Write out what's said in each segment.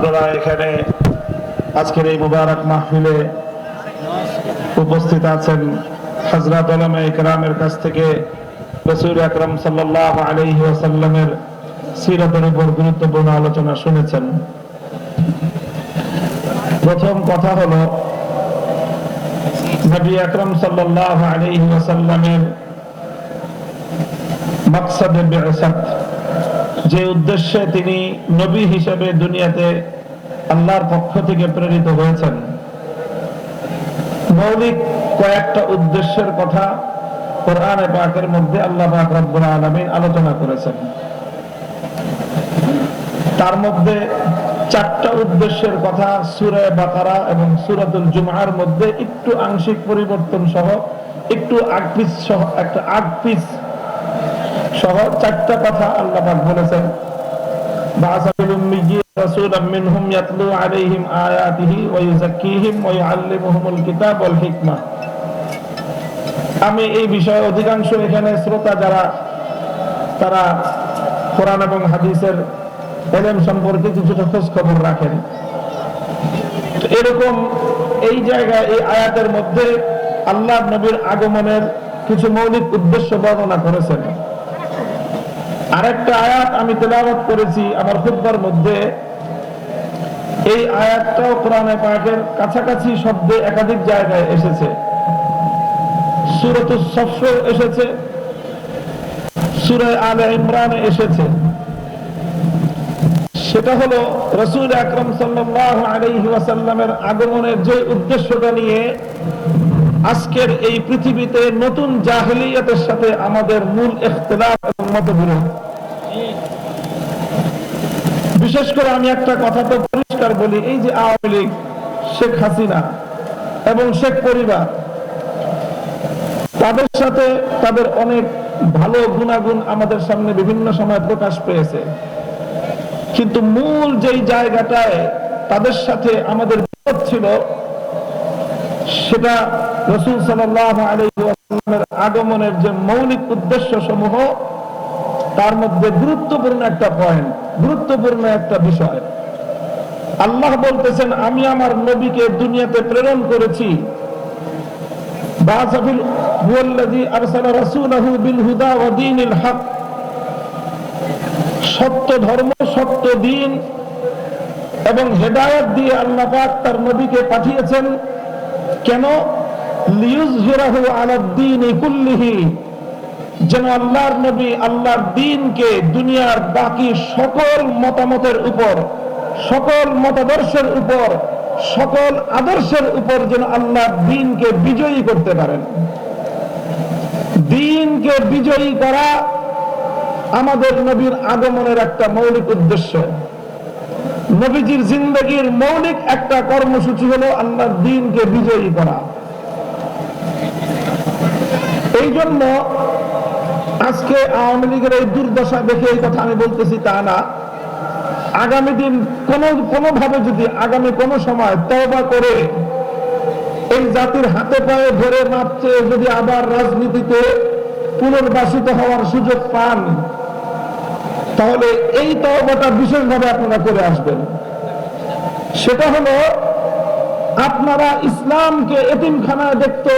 আপনারা এখানে আজকের এই মুবারক মাহফিলে উপস্থিত আছেন হজরত আলমে ইকরামের কাছ থেকে রসুল আকরম সাল্লাহ আলহি ওয়াসাল্লামের সিরতের উপর গুরুত্বপূর্ণ আলোচনা শুনেছেন। প্রথম কথা হলো, নবী আকরম সাল্লাহ আলহি ওয়াসাল্লামের মাকসাদে বেসাত যে উদ্দেশ্যে তিনি নবী হিসেবে দুনিয়াতে আল্লাহর পক্ষ থেকে প্রেরিত হয়েছেন। মৌলিক কয়েকটা উদ্দেশ্যের কথা কোরআনে পাকের মধ্যে আল্লাহ পাক রব্বুল আলামিন আলোচনা করেছেন। তার মধ্যে চারটা উদ্দেশ্যের কথা সূরা বাকারা এবং সুরাতুল জুমার মধ্যে একটু আংশিক পরিবর্তন সহ, একটু আগ পিস সহ, একটা আগ পিস সহ চারটা কথা আল্লাহ বলেছেন। আমি এই বিষয়ে অধিকাংশ এখানে শ্রোতা যারা, তারা কোরআন এবং হাদিসের এলেম সম্পর্কে কিছুটা খোঁজ খবর রাখেন এরকম এই জায়গায়, এই আয়াতের মধ্যে আল্লাহ নবীর আগমনের কিছু মৌলিক উদ্দেশ্য বর্ণনা করেছেন। আরেকটা আয়াত আমি তেলাওয়াত করেছি আমার খুতবার মধ্যে। এই আয়াতটাও কোরআনে পাকের কাছাকাছি শব্দে একাধিক জায়গায় এসেছে। সুরত এসেছে, সুরে আলে ইমরানে এসেছে। সেটা হলো রসুল আকরম সাল্লাহ ওয়াসাল্লামের আগমনের যে উদ্দেশ্যটা নিয়ে আজকের এই পৃথিবীতে নতুন জাহেলিয়াতের সাথে আমাদের মূল ইখতিলাফ এবং মতবিরোধ। বিশেষ করে আমি একটা কথা তো পরিষ্কার বলি, এই যে আওয়ামী লীগ, শেখ হাসিনা এবং শেখ পরিবার, তাদের সাথে তাদের অনেক ভালো গুণাগুণ আমাদের সামনে বিভিন্ন সময় প্রকাশ পেয়েছে। কিন্তু মূল যেই জায়গাটায় তাদের সাথে আমাদের বিরোধ ছিল সেটা রসুল সাল্লামের আগমনের যে মৌলিক উদ্দেশ্য সমূহ তার মধ্যে গুরুত্বপূর্ণ একটা পয়েন্ট গুরুত্বপূর্ণ একটা বিষয়। আল্লাহ বলতেছেন, আমি আমার নবীকে দুনিয়াতে প্রেরণ করেছি। সত্য ধর্ম, সত্য দিন এবং হেদায়ত দিয়ে আল্লাহ তার নবীকে পাঠিয়েছেন। কেন? যেন আল্লাহর নবী আল্লাহর দিনকে দুনিয়ার বাকি সকল মতামতের উপর, সকল মতাদর্শের উপর, সকল আদর্শের উপর যেন আল্লাহ দিনকে বিজয়ী করতে পারেন। দিনকে বিজয়ী করা আমাদের নবীর আগমনের একটা মৌলিক উদ্দেশ্য। নবীজির জিন্দগির মৌলিক একটা কর্মসূচি হলো আল্লাহর দিনকে বিজয়ী করা। এই জন্য আজকে আওয়ামী লীগের এই দুর্দশা দেখে এই কথা আমি বলতেছি তা না। আগামী দিন কোন, কোনোভাবে যদি আগামী কোন সময় তওবা করে এই জাতির হাতে পায়ে ধরে মাপছে যদি আবার রাজনীতিতে পুনর্বাসিত হওয়ার সুযোগ পান তাহলে এই তওবাটা বিশেষভাবে আপনারা করে আসবেন। সেটা হলো, আপনারা ইসলামকে এতিমখানায় দেখতে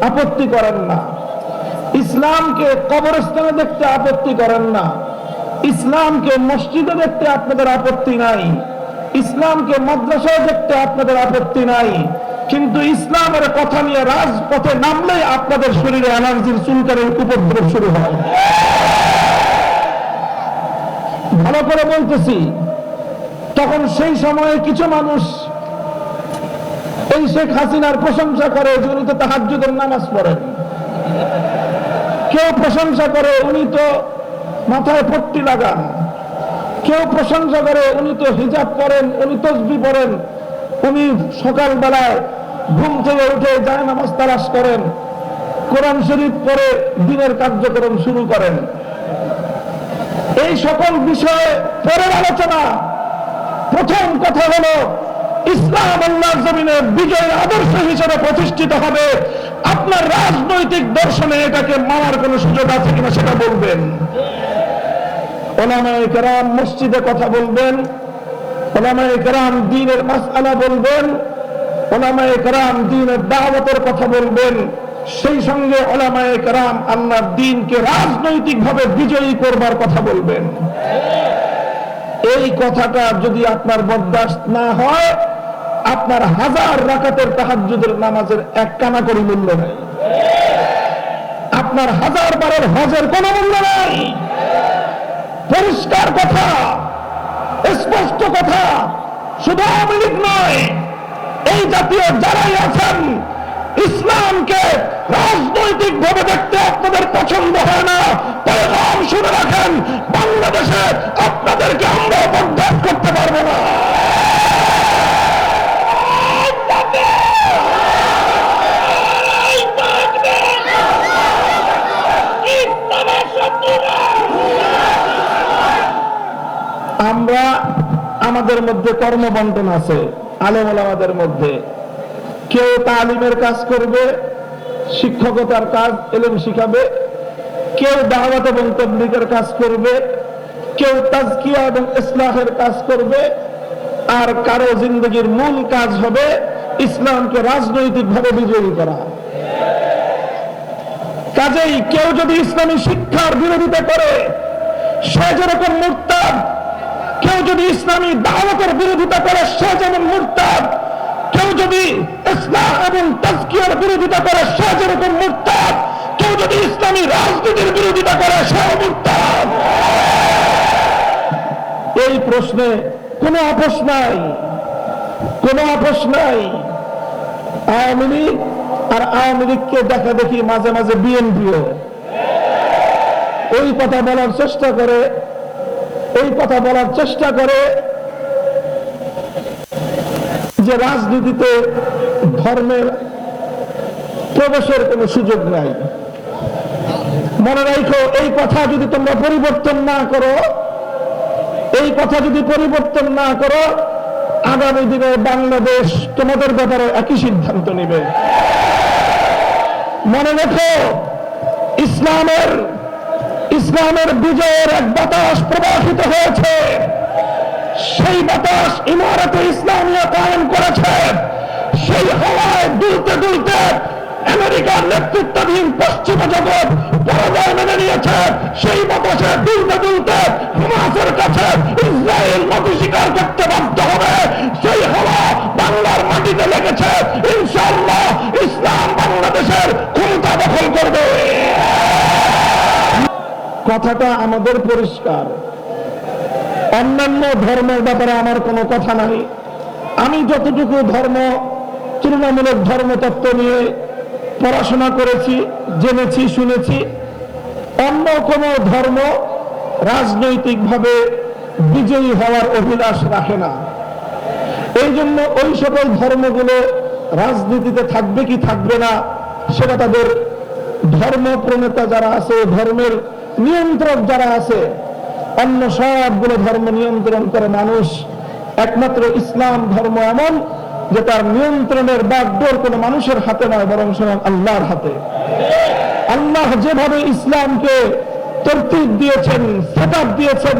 আপত্তি করেন না। ইসলামকে কবরস্থানে দেখতে আপত্তি করেন না। ইসলামকে মসজিদে দেখতে আপনাদের আপত্তি নাই। ইসলামকে মাদ্রাসায় দেখতে আপনাদের আপত্তি নাই। কিন্তু ইসলামের কথা নিয়ে রাজপথে নামলেই আপনাদের শরীরে এনার্জির চুলকারের উপদ্রব শুরু হয়। ভালো করে বলতেছি, তখন সেই সময়ে কিছু মানুষ এই শেখ হাসিনার প্রশংসা করে যে উনি তো তাহাজুদের নামাজ পড়েন। কেউ প্রশংসা করে, উনি তো মাথায় পট্টি লাগান। কেউ প্রশংসা করে, উনি তো হিজাব পরেন, উনি তসবি পড়েন উনি সকাল বেলায় ঘুম থেকে উঠে যায় নামাজ তালাশ করেন, কোরআন শরীফ পরে দিনের কার্যক্রম শুরু করেন। এই সকল বিষয়ে পরের আলোচনা। প্রথম কথা হলো, ইসলাম আল্লাহর জমিনে বিজয়ের আদর্শ হিসেবে প্রতিষ্ঠিত হবে। আপনার রাজনৈতিক দর্শনে এটাকে মানার কোন সুযোগ আছে কিনা সেটা বলবেন। ওলামায়ে কেরাম মসজিদে কথা বলবেন। ওলামা একরাম দিনের মাসআলা বলবেন। ওলামা একরাম দিনের দাওয়াতের কথা বলবেন। সেই সঙ্গে ওলামা একরাম আল্লাহর দিনকে রাজনৈতিকভাবে বিজয়ী করবার কথা বলবেন। এই কথাটা যদি আপনার বরদাস্ত না হয়, আপনার হাজার রাকাতের তাহাজ্জুদের নামাজের এক কানা করি মূল্য নাই। আপনার হাজার বারের হজের কোনো মূল্য নাই। পরিষ্কার কথা, স্পষ্ট কথা, শুধু আওয়ামী নয়, এই জাতীয় যারাই আছেন, ইসলামকে রাজনৈতিক ভাবে দেখতে আপনাদের পছন্দ হয় না পেগাম শুনে রাখেন, বাংলাদেশে আপনাদেরকে আমরা বরদাস্ত করতে পারব না। আমরা আমাদের মধ্যে কর্মবন্টন আছে, আলেম আমাদের মধ্যে। কেউ তালিমের কাজ করবে শিক্ষকতার কাজ এলেম শিখাবে, কেউ দাওয়াত এবং তবলিগের কাজ করবে, কেউ তাজকিয়া এবং ইসলাহের কাজ করবে, আর কারও জিন্দগির মূল কাজ হবে ইসলামকে রাজনৈতিকভাবে বিজয়ী করা। কাজেই কেউ যদি ইসলামী শিক্ষার বিরোধিতা করে, সে যেরকম মুরতাদ, কেউ যদি ইসলামী দাওয়াতের বিরোধিতা করে, সে যেমন মুরতাদ, কেউ যদি ইসলাম এবং তাজকিয়ার বিরোধিতা করে সে যেরকম মুরতাদ, কেউ যদি ইসলামী রাজনীতির বিরোধিতা করে মুরতাদ। এই প্রশ্নে কোনো আপোষ নাই, কোনো আপোষ নাই। আওয়ামী লীগ আর আওয়ামী লীগকে দেখা দেখি মাঝে মাঝে বিএনপিও। ওই কথা বলার চেষ্টা করে এই কথা বলার চেষ্টা করে যে রাজনীতিতে ধর্মের প্রবেশের কোনো সুযোগ নাই। মনে রাখো এই কথা যদি তোমরা পরিবর্তন না করো, এই কথা যদি পরিবর্তন না করো, আগামী দিনে বাংলাদেশ তোমাদের ব্যাপারে একই সিদ্ধান্ত নেবে। মনে রেখো, ইসলামের ইসলামের বিজয়ের এক বাতাস প্রবাহিত হয়েছে। সেই বাতাস ইমারতে ইসলামিয়া কায়েম করেছে। সেই হাওয়ায় দুলতে দুলতে আমেরিকার নেতৃত্বাধীন পশ্চিম জগৎ পরাজয় মেনে নিয়েছে। সেই বাতাসে দুলতে দুলতে হামাসের কাছে ইসরায়েল নদী স্বীকার করতে বাধ্য হবে। সেই হাওয়া বাংলার মাটিতে লেগেছে। ইনশাআল্লাহ ইসলাম বাংলাদেশের ক্ষমতা দখল করবে। কথাটা আমাদের পরিষ্কার। অন্যান্য ধর্মের ব্যাপারে আমার কোনো কথা নাই। আমি যতটুকু ধর্ম তুলনামূলক ধর্মতত্ত্ব নিয়ে পড়াশোনা করেছি, জেনেছি, শুনেছি। অন্য কোনো ধর্ম রাজনৈতিকভাবে বিজয়ী হওয়ার অভিলাষ রাখে না। এই জন্য ওই সকল ধর্মগুলো রাজনীতিতে থাকবে কি থাকবে না, সেটা তাদের ধর্ম প্রণেতা যারা আছে, ধর্মের নিয়ন্ত্রক যারা আছে, অন্য সবগুলো ধর্ম নিয়ন্ত্রণ করে মানুষ। একমাত্র ইসলাম ধর্ম এমন যে তার নিয়ন্ত্রণের বাগডোর কোনো মানুষের হাতে নয়, বরং স্বয়ং আল্লাহর হাতে। আল্লাহ যেভাবে ইসলামকে তরতিব দিয়েছেন সেট দিয়েছেন,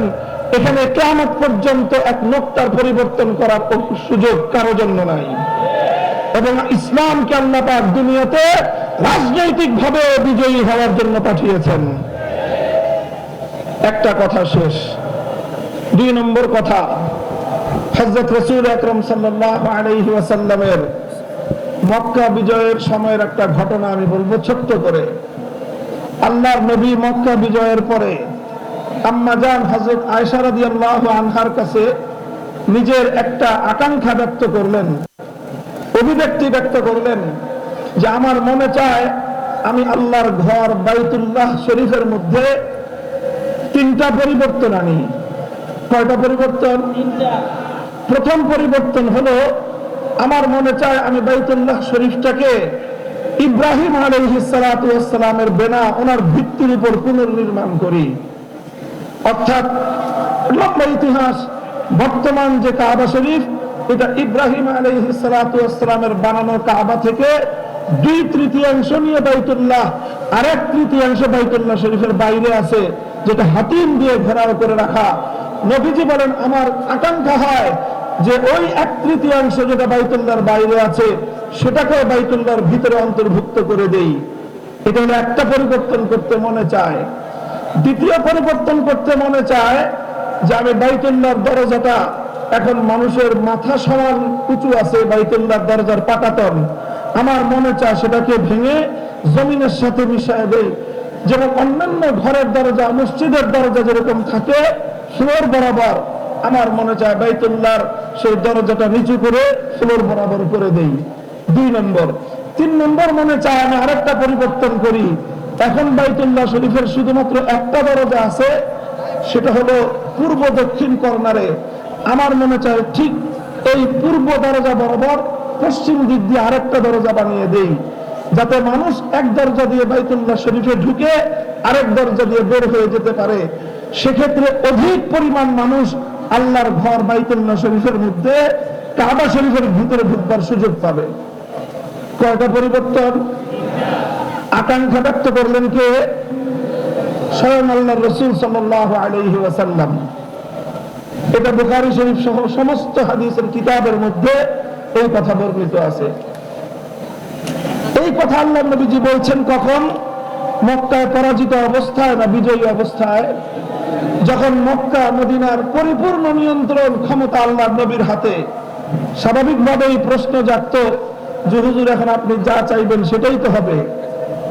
এখানে কেমন পর্যন্ত এক নোক্তার পরিবর্তন করার সুযোগ কারও জন্য নাই। এবং ইসলামকে আল্লাহ পাক দুনিয়াতে রাজনৈতিক ভাবে বিজয়ী হওয়ার জন্য পাঠিয়েছেন। একটা কথা শেষ। দুই নম্বর কথা হজরত রসুল আকরম সাল্লাহ মক্কা বিজয়ের সময়ের একটা ঘটনা আমি বলব ছোট্ট করে। আল্লাহর নবী মক্কা বিজয়ের পরে হজরত আল্লাহ আনহার কাছে নিজের একটা আকাঙ্ক্ষা ব্যক্ত করলেন, অভিব্যক্তি ব্যক্ত করলেন যে আমার মনে চায় আমি আল্লাহর ঘর বাইতুল্লাহ শরীফের মধ্যে তিনটা পরিবর্তন আনি। কয়টা পরিবর্তন? প্রথম পরিবর্তন হলো, আমার মনে চায় আমি বাইতুল্লাহ শরীফটাকে ইব্রাহিম আলহিসালামের বেনা, ওনার ভিত্তির উপর পুনর্নির্মাণ করি। অর্থাৎ লম্বা ইতিহাস, বর্তমান যে কাবা শরীফ, এটা ইব্রাহিম আলহিসালামের বানানো কাবা থেকে দুই তৃতীয়াংশ নিয়ে বাইতুল্লাহ আর এক তৃতীয়াংশ বাইতুল্লাহ শরীফের বাইরে আছে, যেটা হাতিম দিয়ে ঘেরাও করে রাখা। নবীজি বলেন, আমার আকাঙ্ক্ষা হয় যে ওই এক তৃতীয়াংশ যেটা বাইতুল্লাহর বাইরে আছে, সেটাকেও বাইতুল্লাহর ভিতরে অন্তর্ভুক্ত করে দেই। এটা একটা পরিবর্তন করতে মনে চায়। দ্বিতীয় পরিবর্তন করতে মনে চায় যে আমি বাইতুল্লাহর দরজাটা, এখন মানুষের মাথা সমান উঁচু আছে বাইতুল্লাহর দরজার পাটাতন। আমার মনে চায় সেটাকে ভেঙে জমিনের সাথে মিশায় দেই। যেমন অন্যান্য ঘরের দরজা, মসজিদের দরজা যেরকম থাকে ফ্লোর বরাবর আমার মনে চায় বাইতুল্লাহর সেই দরজাটা নিচু করে ফ্লোর বরাবর করে দেই। দুই নম্বর। তিন নম্বর মনে চায় আমি আরেকটা পরিবর্তন করি। এখন বাইতুল্লাহ শরীফের শুধুমাত্র একটা দরজা আছে, সেটা হলো পূর্ব দক্ষিণ কর্নারে। আমার মনে চায় ঠিক এই পূর্ব দরজা বরাবর পশ্চিম দিক দিয়ে আরেকটা দরজা বানিয়ে দেই। যাতে মানুষ এক দরজা দিয়ে বাইতুল্লাহ শরীফে ঢুকে আরেক দরজা দিয়ে বের হয়ে যেতে পারে। সেক্ষেত্রে অধিক পরিমাণ মানুষ আল্লাহর ঘর বাইতুল্লাহ শরীফের মধ্যে, কাবা শরীফের ভিতরে ঢুকবার সুযোগ পাবে। কয়টা পরিবর্তন? আকাঙ্ক্ষা ব্যক্ত করলেন কে? স্বয়ং আল্লাহ রসুল সাল্লাহ আলহি ওয়াসাল্লাম। এটা বুখারি শরীফ সহ সমস্ত হাদিসের কিতাবের মধ্যে এই কথা বর্ণিত আছে। এই কথা আল্লাহ নবীজি বলছেন কখন? মক্কায় পরাজিত অবস্থায় না বিজয়ী অবস্থায়, যখন মক্কা, মদিনার পরিপূর্ণ নিয়ন্ত্রণ ক্ষমতা আল্লাহ নবীর হাতে, স্বাভাবিকভাবেই প্রশ্ন জাগত যে, হুজুর, এখন আপনি যা চাইবেন সেটাই তো হবে।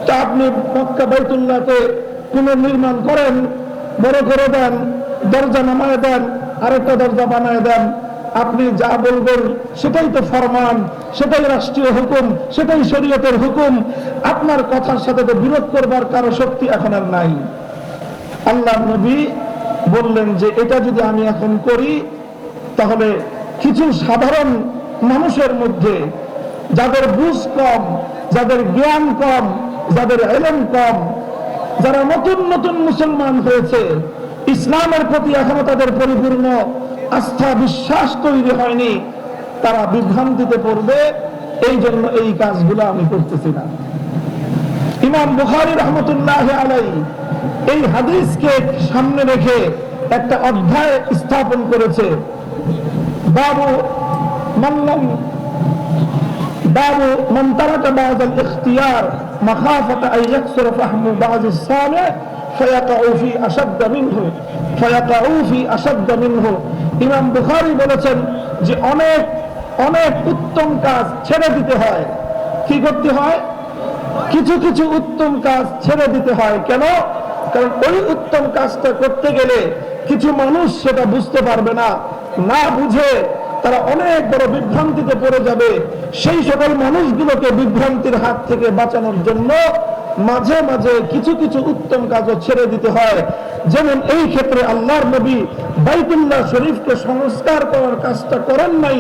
তা আপনি মক্কা বাইতুল্লাহকে পুনর্নির্মাণ করেন, বড় করে দেন, দরজা নামায় দেন, আরেকটা দরজা বানায় দেন আপনি যা বলবেন সেটাই তো ফরমান, সেটাই রাষ্ট্রীয় হুকুম, সেটাই শরীয়তের হুকুম। আপনার কথার সাথে তো বিরোধ করবার কারও শক্তি এখন আর নাই। আল্লাহ নবী বললেন যে, এটা যদি আমি এখন করি, তাহলে কিছু সাধারণ মানুষের মধ্যে, যাদের বুঝ কম, যাদের জ্ঞান কম, যাদের এলেম কম, যারা নতুন নতুন মুসলমান হয়েছে, ইসলামের প্রতি এখনও তাদের পরিপূর্ণ আস্থা বিশ্বাস তৈরি হয়নি তারা বিভ্রান্তিতে পড়বে এই জন্য এই কাজগুলো আমি করতেছি না ইমাম বুখারি রহমতুল্লাহ আলাই এই হাদিসকে সামনে রেখে একটা অধ্যায় স্থাপন করেছে বাবু মাল্লাম বাবু من ترك بعض الاختيار مخافة أن يكسر فهم بعض الصالح فيقع في أشد منه فيقع في أشد منه ইমাম বুখারী বলেছেন যে অনেক অনেক উত্তম কাজ ছেড়ে দিতে হয়। কি করতে হয়? কিছু কিছু উত্তম কাজ ছেড়ে দিতে হয়। কেন? কারণ ওই উত্তম কাজটা করতে গেলে কিছু মানুষ সেটা বুঝতে পারবে না। না বুঝে তারা অনেক বড় বিভ্রান্তিতে পড়ে যাবে। সেই সকল মানুষগুলোকে বিভ্রান্তির হাত থেকে বাঁচানোর জন্য মাঝে মাঝে কিছু কিছু উত্তম কাজও ছেড়ে দিতে হয়। যেমন এই ক্ষেত্রে আল্লাহর নবী বাইতুল্লাহ শরীফকে সংস্কার করার কাজটা করেন নাই,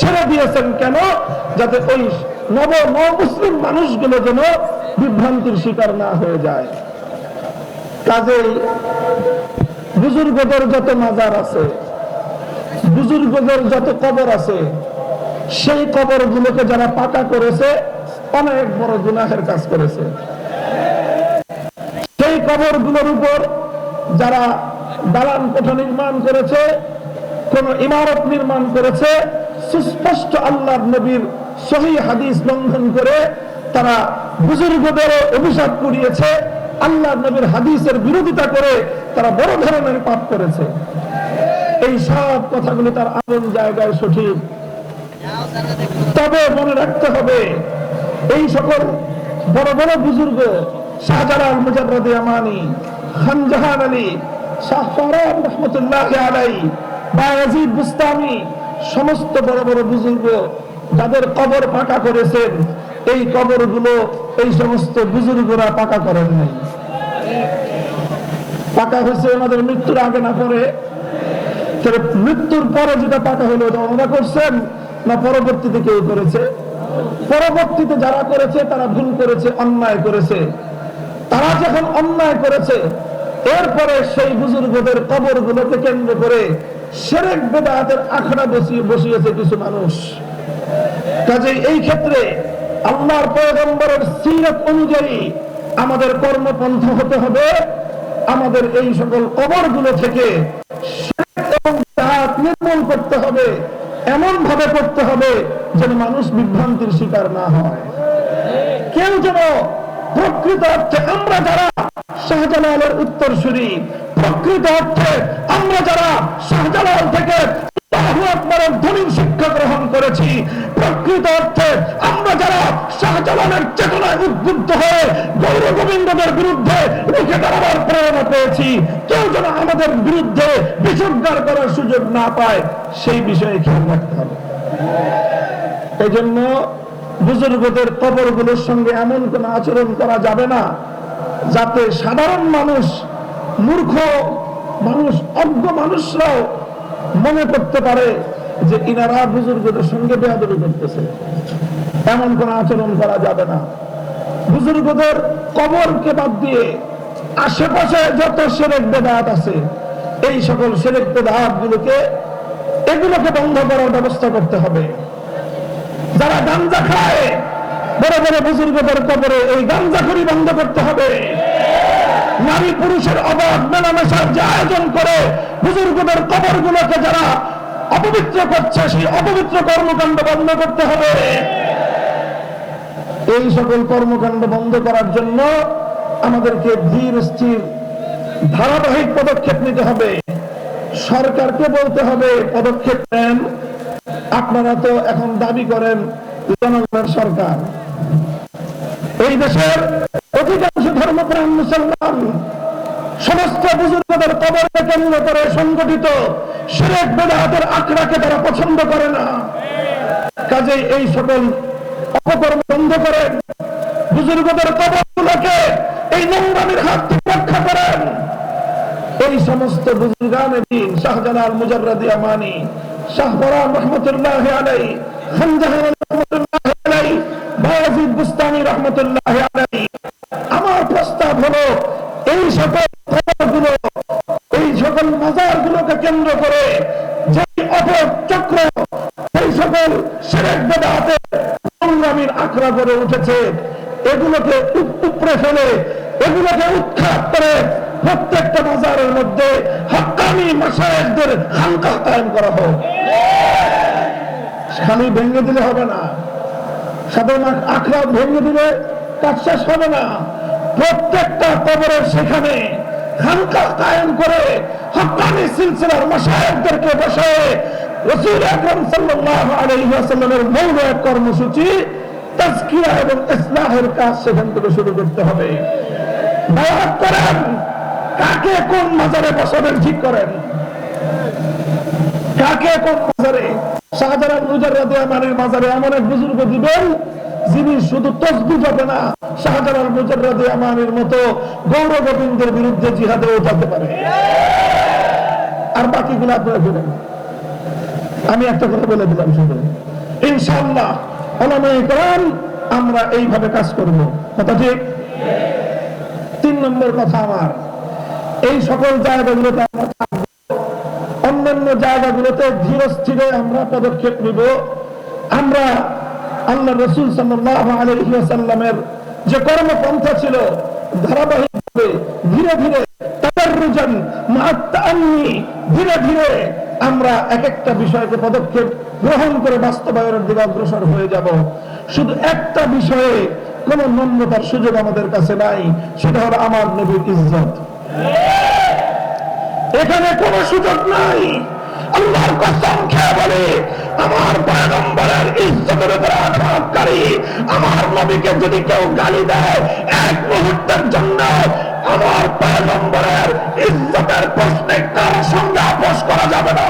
ছেড়ে দিয়েছেন কেন? যাতে ওই নব মুসলিম মানুষগুলো যেন বিভ্রান্তির শিকার না হয়ে যায়। কাজেই বুজুর্গদের যত মাজার আছে, বুজুর্গদের যত কবর আছে, সেই কবর গুলোকে যারা পাকা করেছে, অনেক বড় গুনাহের কাজ করেছে। কবরগুলোর উপর যারা দালান কোঠা নির্মাণ করেছে, কোন ইমারত নির্মাণ করেছে, সুস্পষ্ট আল্লাহ নবীর সহি হাদিস লঙ্ঘন করে তারা বুজুর্গদের অভিশাপ করিয়েছে আল্লাহ নবীর হাদিসের বিরোধিতা করে তারা বড় ধরনের পাপ করেছে। এই সব কথাগুলো তার আপন জায়গায় সঠিক। তবে মনে রাখতে হবে, এই সকল বড় বড় বুজুর্গ শাহজালাল মুজাদ্দি আমানি খানজাহান আলী, শাহ ফরান রহমতুল্লাহ আলাই, বায়াজিদ বুস্তামি, সমস্ত বড় বড় বুজুর্গ যাদের কবর পাকা করেছেন, এই কবরগুলো এই সমস্ত বুজুর্গরা পাকা করেন নাই। পাকা হয়েছে ওনাদের মৃত্যুর আগে না পরে? মৃত্যুর পরে যেটা পাকা হলো ওনারা করছেন না পরবর্তীতে কেউ করেছে? পরবর্তীতে যারা করেছে তারা ভুল করেছে, অন্যায় করেছে। তারা যখন অন্যায় করেছে, এরপরে সেই বুজুর্গদের কবর গুলোকে কেন্দ্র করে সেরেক বেদাতের আখড়া বসিয়ে বসিয়েছে কিছু মানুষ। কাজে এই ক্ষেত্রে আল্লাহর পয়গম্বরের সিরত অনুযায়ী আমাদের কর্মপন্থ হতে হবে। আমাদের এই সকল কবরগুলো থেকে নির্মূল করতে হবে এমন ভাবে করতে হবে যেন মানুষ বিভ্রান্তির শিকার না হয়। কেউ যেন প্রকৃত অর্থে আমরা যারা শাহজালালের উত্তর উত্তরসূরি, প্রকৃত অর্থে আমরা যারা শাহজালাল থেকে শিক্ষা গ্রহণ করেছি, প্রকৃত অর্থে আমরা যারা শাহজালালের চেতনায় উদ্বুদ্ধ হয়ে গৌর গোবিন্দদের বিরুদ্ধে রুখে দাঁড়াবার প্রেরণা পেয়েছি, কেউ যেন আমাদের বিরুদ্ধে বিষোদ্গার করার সুযোগ না পায়, সেই বিষয়ে খেয়াল রাখতে হবে। এই জন্য বুজুর্গদের কবরগুলোর সঙ্গে এমন কোন আচরণ করা যাবে না যাতে সাধারণ মানুষ, মূর্খ মানুষ, অজ্ঞ মানুষরাও মনে করতে পারে যে ইনারা বুজুর্গদের সঙ্গে বেয়াদবি করতেছে। এমন কোন আচরণ করা যাবে না। বুজুর্গদের কবরকে বাদ দিয়ে আশেপাশে যত সেরেক বেদাত আছে, এই সকল সেরেক বেদাত গুলোকে এগুলোকে বন্ধ করার ব্যবস্থা করতে হবে। যারা গাঞ্জা খায়, বড় বড় বুজুর্গদের কবরে এই গাঞ্জাখড়ি বন্ধ করতে হবে। নারী পুরুষের অবাধ মেলামেশার যে আয়োজন করে, বুজুর্গদের কবর গুলোকে যারা অপবিত্র করছে, সেই অপবিত্র কর্মকাণ্ড বন্ধ করতে হবে। এই সকল কর্মকাণ্ড বন্ধ করার জন্য আমাদেরকে ধীর, স্থির, ধারাবাহিক পদক্ষেপ নিতে হবে। সরকারকে বলতে হবে, পদক্ষেপ নেন। আপনারা তো এখন দাবি করেন জনগণের সরকার। এই দেশের অধিকাংশ ধর্মপ্রাণ মুসলমান সমস্ত বুজুর্গদের কবরকে কেন্দ্র করে সংগঠিত সিরেক বেদাহাতের আখড়াকে তারা পছন্দ করে না। কাজেই এই সকল অপকর্ম বন্ধ করেন বুজুর্গদের কবরগুলোকে এই নোংরামির হাত থেকে রক্ষা করেন। এই সমস্ত আমার প্রস্তাব হলো, এই সকল খবরগুলো এই সকল মাজার গুলোকে কেন্দ্র করে যে অপচক্র এই সকল সেরেক বেদাতে সংগ্রামীর আখড়া করে উঠেছে, এগুলোকে উপ- উপড়ে ফেলে, এগুলোকে উৎখাত করে প্রত্যেকটা বাজারের মধ্যে হকানি মাসায়কদের হালকা কায়েম করা হোক। খালি ভেঙে দিলে হবে না। সাধারণ আখড়া ভেঙে দিলে কাজ শেষ হবে না। প্রত্যেকটা কবরের সেখানে কায়েম করে সিলসিলার মাসায়কদেরকে বসে রসুল আকরম সাল্লাল্লাহু আলাইহি মৌল এক কর্মসূচি এবং কাজ সেখান থেকে শুরু করতে হবে। কাকে কোন মাজারে বসাবেন ঠিক করেন? কাকে কোন মাজারে? মাজারে এক বুজুর্গ দিবেন, যিনি শুধু তসবি না, শাহজালাল আমানের মতো বিরুদ্ধে পারে। আর বাকিগুলো আপনারা দেবেন আমি একটা কথা বলে দিলাম শুধু ইনশাআল্লাহ, ওলামায়ে কেরাম আমরা এইভাবে কাজ করব। কথা ঠিক? তিন নম্বর কথা আমার এই সকল জায়গাগুলোতে অন্যান্য জায়গাগুলোতে ধীর স্থিরে আমরা পদক্ষেপ নিব। আমরা আল্লাহ রসুল সাল্লামের যে কর্মপন্থা ছিল, ধারাবাহিকভাবে ধীরে ধীরে ধীরে ধীরে আমরা এক একটা বিষয়কে পদক্ষেপ গ্রহণ করে বাস্তবায়নের দিকে অগ্রসর হয়ে যাব। শুধু একটা বিষয়ে কোন নম্রতার সুযোগ আমাদের কাছে নাই, সেটা হলো আমার নবীর ইজ্জত। এখানে কোনো সুযোগ নাই। আল্লাহর কসম খেয়ে বলে, আমার পয়গম্বরের ইজ্জতের উপর আঘাতকারী, আমার নবীকে যদি কেউ গালি দেয় এক মুহূর্তের জন্য, আমার পয়গম্বরের ইজ্জতের প্রশ্নে কার সঙ্গে আপোষ করা যাবে না।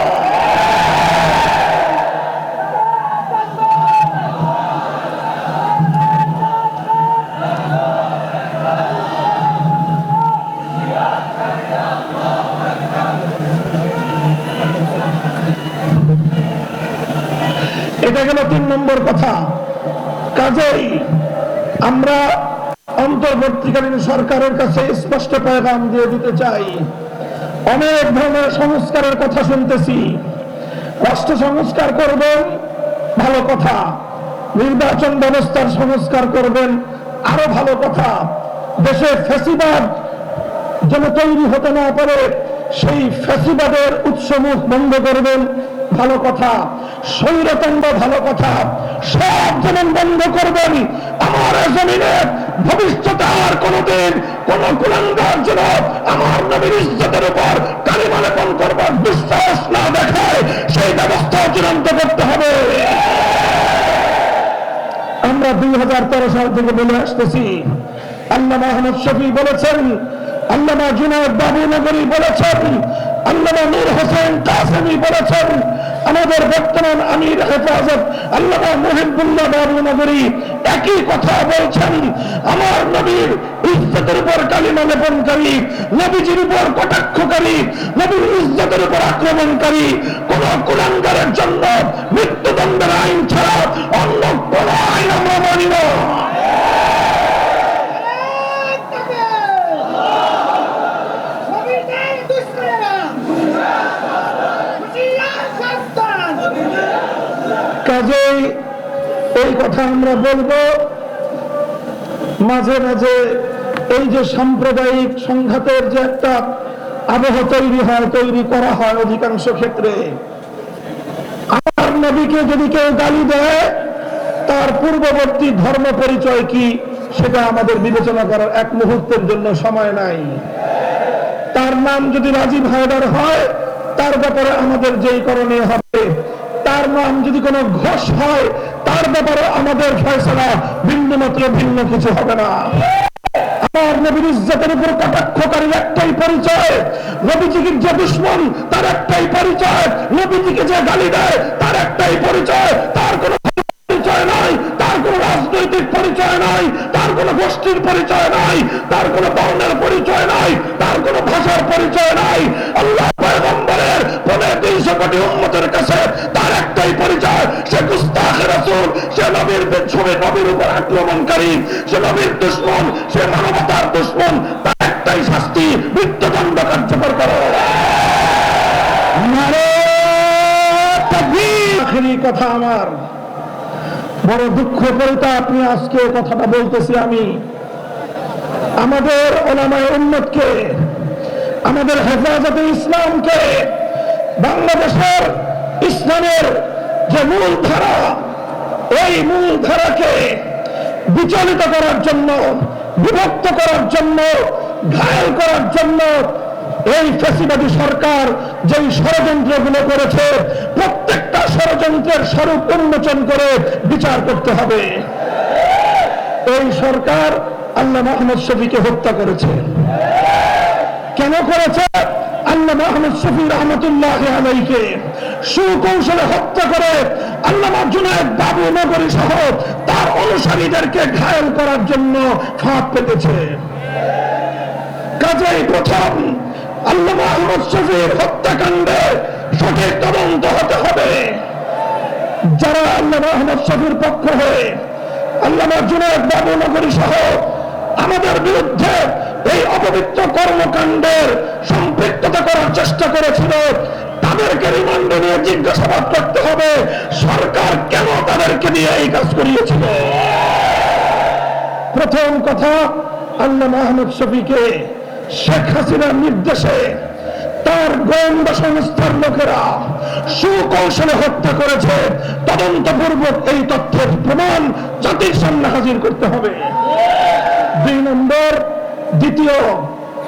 নম্বর কথা। কাজেই আমরা অন্তর্বর্তীকালীন সরকারের কাছে স্পষ্ট পেগাম দিয়ে দিতে চাই। অনেক ধরনের সংস্কারের কথা শুনতেছি। রাষ্ট্র সংস্কার করবেন, ভালো কথা। নির্বাচন ব্যবস্থার সংস্কার করবেন, আরও ভালো কথা। দেশে ফেসিবাদ যেন তৈরি হতে না পারে, সেই ফ্যাসিবাদের উৎসমুখ বন্ধ করবেন ভালো কথা স্বৈরতন্ড ভালো কথা, সব যেমন বন্ধ করবেন। আমার জমিনে ভবিষ্যতে আর কোনদিন কোন কুলাঙ্গার যেন আমার নবীর ইজ্জতের উপর কালিমা লেপন করবার বিশ্বাস না দেখায়, সেই ব্যবস্থা চূড়ান্ত করতে হবে। আমরা দুই হাজার তেরো সাল থেকে বলে আসতেছি। আল্লাহ আহমদ শফি বলেছেন, আল্লামা জুনায়দ বাবু নগরী বলেছেন, আল্লামা নূর হোসেন কাসেমি বলেছেন আমাদের বর্তমান আমির হেফাজত আল্লামা মুহিবুল্লাহ বাবু নগরী একই কথা বলছেন, আমার নবীর ইজ্জতের উপর কালিমা লেপনকারী, নবীজির উপর কটাক্ষকারী, নবীর ইজ্জতের উপর আক্রমণকারী, কোন কুলাঙ্গারের জন্য মৃত্যুদণ্ডের আইন ছাড়া অন্য কোন আইন আমরা মানি না কাজেই এই কথা আমরা বলব। মাঝে মাঝে এই যে সাম্প্রদায়িক সংঘাতের যে একটা আবহ তৈরি হয়, তৈরি করা হয় অধিকাংশ ক্ষেত্রে, আমার নবীকে যদি কেউ গালি দেয়, তার পূর্ববর্তী ধর্ম পরিচয় কি সেটা আমাদের বিবেচনা করার এক মুহূর্তের জন্য সময় নাই। তার নাম যদি রাজীব হায়দার হয়, তার ব্যাপারে আমাদের যেই করণীয় হবে, তার নাম যদি কোনো ঘোষ হয় তার ব্যাপারে আমাদের ফয়সলা ভিন্ন মাত্র ভিন্ন কিছু হবে না। আমার নবীর ইজ্জতের উপর কটাক্ষকারীর একটাই পরিচয় নবীজিকে যে দুশ্মন, তার একটাই পরিচয়, নবীজিকে যে গালি দেয়, তার একটাই পরিচয়। তার কোনো পরিচয় নাই, তার কোনো রাজনৈতিক পরিচয় নাই, তার কোনো গোষ্ঠীর পরিচয় নাই, তার কোনো বর্ণের পরিচয় নাই, তার কোনো ভাষার পরিচয় নাই। আল্লাহ নবীর উপর আক্রমণকারী সে নবীর দুশ্মন সে মানবতার দুশ্মন তার একটাই শাস্তি মৃত্যুদণ্ড কার্যকর করো। কথা আমার। বড় দুঃখ পরিতাপ আপনি আজকে কথাটা বলতেছি আমি। আমাদের ওলামায় উন্নতকে আমাদের হেফাজতে ইসলামকে বাংলাদেশের ইসলামের যে মূল ধারা এই মূল ধারাকে বিচলিত করার জন্য, বিভক্ত করার জন্য, ঘায়ল করার জন্য এই ফ্যাসিবাদী সরকার যেই ষড়যন্ত্রগুলো করেছে, প্রত্যেকটা ষড়যন্ত্রের স্বরূপ উন্মোচন করে বিচার করতে হবে। এই সরকার আল্লাহ মোহাম্মদ শফিকে হত্যা করেছে। কেন করেছে? কাজেই প্রথম হত্যাকাণ্ডে সঠিক তদন্ত হতে হবে। যারা আল্লাহ মোহাম্মদ শফির পক্ষ হয়ে আল্লাহ জুনায়দ বাবু নগরী সহ আমাদের বিরুদ্ধে এই অপবিত্র কর্মকাণ্ডের সম্পৃক্ততা করার চেষ্টা করেছিল। তাদেরকে রিমান্ডে নিয়ে জিজ্ঞাসাবাদ করতে হবে। সরকার কেন তাদেরকে দিয়ে এই কাজ করিয়েছিল? প্রথম কথা আল্লাহ মাহমুদ শফিকে শেখ হাসিনার নির্দেশে তার গোয়েন্দা সংস্থার লোকেরা সুকৌশলে হত্যা করেছে। তদন্তপূর্বক এই তথ্যের প্রমাণ জাতির সামনে হাজির করতে হবে। দুই নম্বর, দ্বিতীয়,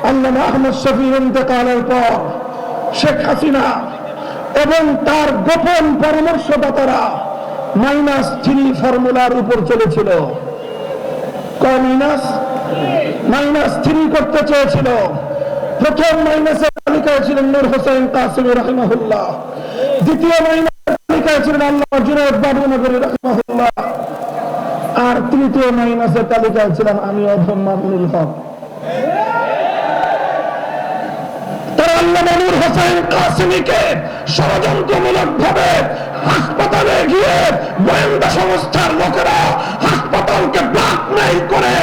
আল্লাহ আহমদ শফির ইন্তেকালের পর শেখ হাসিনা এবং তার গোপন পরামর্শদাতারা মাইনাস থ্রি ফর্মুলার উপর চলেছিল। মাইনাস? মাইনাস থ্রি করতে চেয়েছিল। প্রথম মাইনাসের তালিকায় ছিলেন নূর হোসেন কাসিম রহিমাহুল্লাহ। দ্বিতীয় মাইনাসের তালিকায় ছিলেন আল্লাহ জুনায়দ বাবু নগরী রহিমাহুল্লাহ। তৃতীয় মাইনাসের তালিকায় ছিলাম আমি অধম মামুনুল হক। হোসেন ষড়যন্ত্রমূলক ভাবে হাসপাতালে গিয়ে গোয়েন্দা সংস্থার লোকেরা হাসপাতালকে ব্ল্যাকমেইল করে,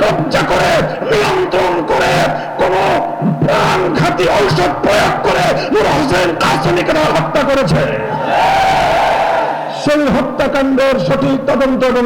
কবজা করে, নিয়ন্ত্রণ করে, কোন প্রাণঘাতী ঔষধ প্রয়োগ করে নূর হোসেন হত্যা করেছে। সেই হত্যাকাণ্ডের সঠিক তদন্ত এবং